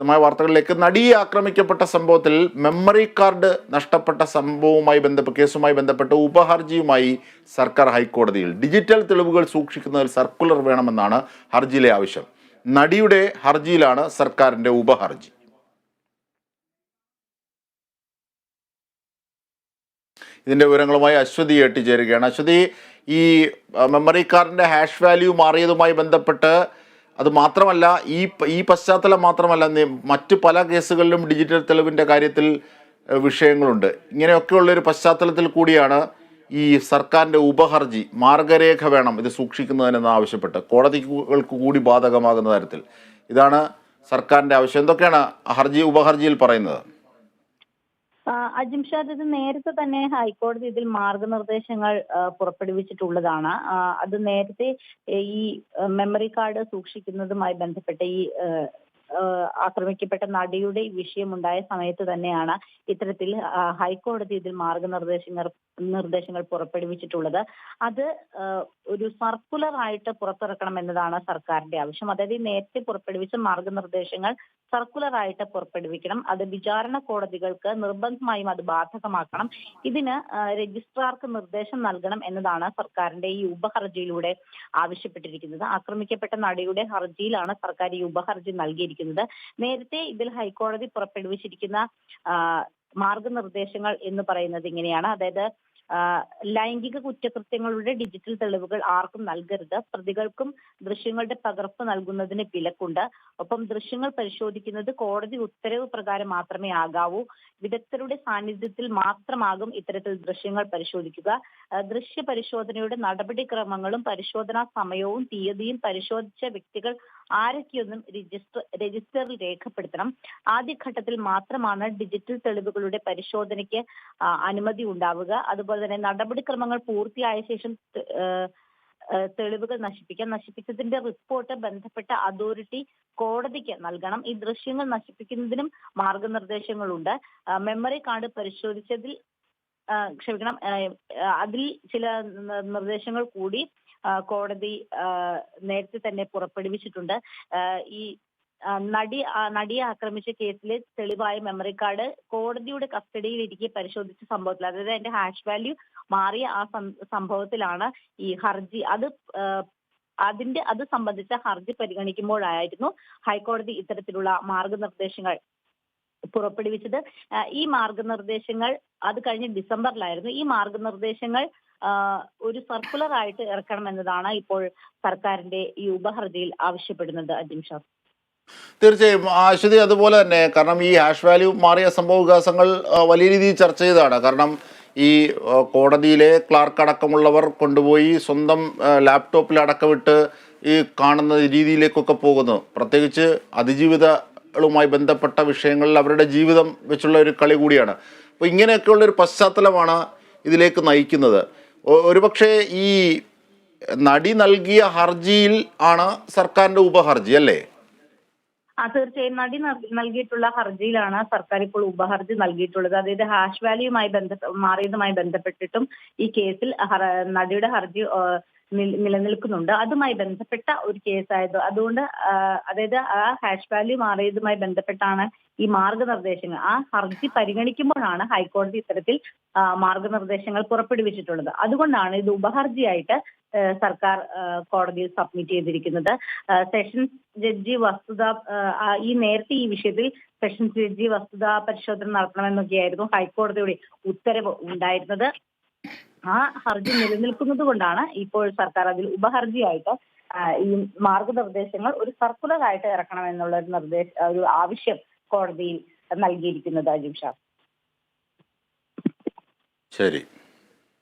വിശദമായ വാർത്തകളിലേക്ക്. നടിയെ ആക്രമിക്കപ്പെട്ട സംഭവത്തിൽ മെമ്മറി കാർഡ് നഷ്ടപ്പെട്ട സംഭവവുമായി ബന്ധപ്പെട്ട കേസുമായി ബന്ധപ്പെട്ട് ഉപഹർജിയുമായി സർക്കാർ ഹൈക്കോടതിയിൽ. ഡിജിറ്റൽ തെളിവുകൾ സൂക്ഷിക്കുന്നതിൽ സർക്കുലർ വേണമെന്നാണ് ഹർജിയിലെ ആവശ്യം. നടിയുടെ ഹർജിയിലാണ് സർക്കാരിന്റെ ഉപഹർജി. ഇതിന്റെ വിവരങ്ങളുമായി അശ്വതി ചേരുകയാണ്. അശ്വതി ഈ മെമ്മറി കാർഡിന്റെ ഹാഷ് വാല്യൂ മാറിയതുമായി ബന്ധപ്പെട്ട് അത് മാത്രമല്ല ഈ ഈ പശ്ചാത്തലം മാത്രമല്ല മറ്റ് പല കേസുകളിലും ഡിജിറ്റൽ തെളിവിന്റെ കാര്യത്തിൽ വിഷയങ്ങളുണ്ട്. ഇങ്ങനെയൊക്കെയുള്ള ഒരു പശ്ചാത്തലത്തിൽ കൂടിയാണ് ഈ സർക്കാരിന്റെ ഉപഹർജി മാർഗരേഖ വേണം ഇത് സൂക്ഷിക്കുന്നതിനെന്ന് ആവശ്യപ്പെട്ട്. കോടതികൾക്ക് കൂടി ബാധകമാകുന്ന തരത്തിൽ. ഇതാണ് സർക്കാരിന്റെ ആവശ്യം. എന്തൊക്കെയാണ് ഹർജി ഉപഹർജിയിൽ പറയുന്നത്? ആ, അജിംഷാദ് ഇത് നേരത്തെ തന്നെ ഹൈക്കോടതി ഇതിൽ മാർഗനിർദ്ദേശങ്ങൾ പുറപ്പെടുവിച്ചിട്ടുള്ളതാണ്. അത് നേരത്തെ ഈ മെമ്മറി കാർഡ് സൂക്ഷിക്കുന്നതുമായി ബന്ധപ്പെട്ട ഈ ആക്രമിക്കപ്പെട്ട നടിയുടെ വിഷയമുണ്ടായ സമയത്ത് തന്നെയാണ് ഇത്തരത്തിൽ ഹൈക്കോടതി ഇതിൽ മാർഗനിർദ്ദേശങ്ങൾ നിർദ്ദേശങ്ങൾ പുറപ്പെടുവിച്ചിട്ടുള്ളത്. അത് ഒരു സർക്കുലർ ആയിട്ട് പുറത്തിറക്കണം എന്നതാണ് സർക്കാരിന്റെ ആവശ്യം. അതായത് നേരത്തെ പുറപ്പെടുവിച്ച മാർഗനിർദ്ദേശങ്ങൾ സർക്കുലർ ആയിട്ട് പുറപ്പെടുവിക്കണം. അത് വിചാരണ കോടതികൾക്ക് നിർബന്ധമായും അത് ബാധകമാക്കണം. ഇതിന് രജിസ്ട്രാർക്ക് നിർദ്ദേശം നൽകണം എന്നതാണ് സർക്കാരിന്റെ ഈ ഉപഹർജിയിലൂടെ ആവശ്യപ്പെട്ടിരിക്കുന്നത്. ആക്രമിക്കപ്പെട്ട നടിയുടെ ഹർജിയിലാണ് സർക്കാർ ഈ ഉപഹർജി നൽകിയിരിക്കുന്നത്. നേരത്തെ ഇതിൽ ഹൈക്കോടതി പുറപ്പെടുവിച്ചിരിക്കുന്ന മാർഗനിർദ്ദേശങ്ങൾ എന്ന് പറയുന്നത് ഇങ്ങനെയാണ്. അതായത് ലൈംഗിക കുറ്റകൃത്യങ്ങളുടെ ഡിജിറ്റൽ തെളിവുകൾ ആർക്കും നൽകരുത്. പ്രതികൾക്കും ദൃശ്യങ്ങളുടെ പകർപ്പ് നൽകുന്നതിന് വിലക്കുണ്ട്. ഒപ്പം ദൃശ്യങ്ങൾ പരിശോധിക്കുന്നത് കോടതി ഉത്തരവ് പ്രകാരം മാത്രമേ ആകാവൂ. വിദഗ്ധരുടെ സാന്നിധ്യത്തിൽ മാത്രമാകും ഇത്തരത്തിൽ ദൃശ്യങ്ങൾ പരിശോധിക്കുക. ദൃശ്യ പരിശോധനയുടെ നടപടിക്രമങ്ങളും പരിശോധനാ സമയവും തീയതിയും പരിശോധിച്ച വ്യക്തികൾ ആരൊക്കെയൊന്നും രജിസ്റ്റർ രജിസ്റ്ററിൽ രേഖപ്പെടുത്തണം. ആദ്യഘട്ടത്തിൽ മാത്രമാണ് ഡിജിറ്റൽ തെളിവുകളുടെ പരിശോധനയ്ക്ക് അനുമതി ഉണ്ടാവുക. അതുപോലെ തന്നെ നടപടിക്രമങ്ങൾ പൂർത്തിയായ ശേഷം തെളിവുകൾ നശിപ്പിക്കാം. നശിപ്പിച്ചതിന്റെ റിപ്പോർട്ട് ബന്ധപ്പെട്ട അതോറിറ്റി കോടതിക്ക് നൽകണം. ഈ ദൃശ്യങ്ങൾ നശിപ്പിക്കുന്നതിനും മാർഗനിർദ്ദേശങ്ങളുണ്ട്. മെമ്മറി കാർഡ് പരിശോധിച്ചതിൽ ക്ഷമിക്കണം അതിൽ ചില നിർദ്ദേശങ്ങൾ കൂടി കോടതി നേരത്തെ തന്നെ പുറപ്പെടുവിച്ചിട്ടുണ്ട്. ഈ നടി നടിയെ ആക്രമിച്ച കേസിലെ തെളിവായ മെമ്മറി കാർഡ് കോടതിയുടെ കസ്റ്റഡിയിൽ ഇരിക്കെ പരിശോധിച്ച സംഭവത്തിൽ അതായത് അതിന്റെ ഹാഷ് വാല്യൂ മാറിയ ആ സംഭവത്തിലാണ് ഈ ഹർജി. അത് അതിന്റെ അത് സംബന്ധിച്ച ഹർജി പരിഗണിക്കുമ്പോഴായിരുന്നു ഹൈക്കോടതി ഇത്തരത്തിലുള്ള മാർഗനിർദ്ദേശങ്ങൾ പുറപ്പെടുവിച്ചത്. ഈ മാർഗനിർദ്ദേശങ്ങൾ അത് കഴിഞ്ഞ ഡിസംബറിലായിരുന്നു. ഈ മാർഗനിർദ്ദേശങ്ങൾ ഒരു സർക്കുലർ ആയിട്ട് ഇറക്കണമെന്നതാണ് ഇപ്പോൾ സർക്കാരിന്റെ ഈ ഉപഹർജിയിൽ ആവശ്യപ്പെടുന്നത് അജിം ഷാ. തീർച്ചയായും. അശ്വതി അതുപോലെ തന്നെ കാരണം ഈ ഹാഷ് വാല്യൂ മാറിയ സംഭവ വികാസങ്ങൾ വലിയ രീതിയിൽ ചർച്ച ചെയ്തതാണ്. കാരണം ഈ കോടതിയിലെ ക്ലാർക്ക് അടക്കമുള്ളവർ കൊണ്ടുപോയി സ്വന്തം ലാപ്ടോപ്പിൽ അടക്കമിട്ട് ഈ കാണുന്ന രീതിയിലേക്കൊക്കെ പോകുന്നു. പ്രത്യേകിച്ച് അതിജീവിതങ്ങളുമായി ബന്ധപ്പെട്ട വിഷയങ്ങളിൽ അവരുടെ ജീവിതം വെച്ചുള്ള ഒരു കളി കൂടിയാണ്. അപ്പോൾ ഇങ്ങനെയൊക്കെയുള്ള ഒരു പശ്ചാത്തലമാണ് ഇതിലേക്ക് നയിക്കുന്നത്. ഒരുപക്ഷെ ഈ നടി നൽകിയ ഹർജിയിൽ ആണ് സർക്കാരിന്റെ ഉപഹർജി അല്ലേ? ആ തീർച്ചയായും. നടി നൽ- നൽകിയിട്ടുള്ള ഹർജിയിലാണ് സർക്കാർ ഇപ്പോൾ ഉപഹർജി നൽകിയിട്ടുള്ളത്. അതായത് ഹാഷ് വാല്യൂമായി ബന്ധ മാറിയതുമായി ബന്ധപ്പെട്ടിട്ടും ഈ കേസിൽ നടിയുടെ ഹർജി നിലനിൽക്കുന്നുണ്ട്. അതുമായി ബന്ധപ്പെട്ട ഒരു കേസായത്. അതുകൊണ്ട് അതായത് ആ ഹാഷ് വാല്യൂ മാറിയതുമായി ബന്ധപ്പെട്ടാണ് ഈ മാർഗനിർദ്ദേശങ്ങൾ ആ ഹർജി പരിഗണിക്കുമ്പോഴാണ് ഹൈക്കോടതി ഇത്തരത്തിൽ മാർഗനിർദ്ദേശങ്ങൾ പുറപ്പെടുവിച്ചിട്ടുള്ളത്. അതുകൊണ്ടാണ് ഇത് ഉപഹർജിയായിട്ട് സർക്കാർ കോടതിയിൽ സബ്മിറ്റ് ചെയ്തിരിക്കുന്നത്. സെഷൻസ് ജഡ്ജി വസ്തുത ഈ നേരത്തെ ഈ വിഷയത്തിൽ സെഷൻസ് ജഡ്ജി വസ്തുതാ പരിശോധന നടത്തണമെന്നൊക്കെയായിരുന്നു ഹൈക്കോടതിയുടെ ഉത്തരവ് ഉണ്ടായിരുന്നത്. ആ ഹർജി നിലനിൽക്കുന്നത് കൊണ്ടാണ് ഇപ്പോൾ സർക്കാർ അതിൽ ഉപഹർജിയായിട്ട് ഈ മാർഗനിർദ്ദേശങ്ങൾ ഒരു സർക്കുലർ ആയിട്ട് ഇറക്കണമെന്നുള്ള ഒരു നിർദ്ദേശ ഒരു ആവശ്യം കോടതിയിൽ നൽകിയിരിക്കുന്നത് അജിം ഷാ. ശരി.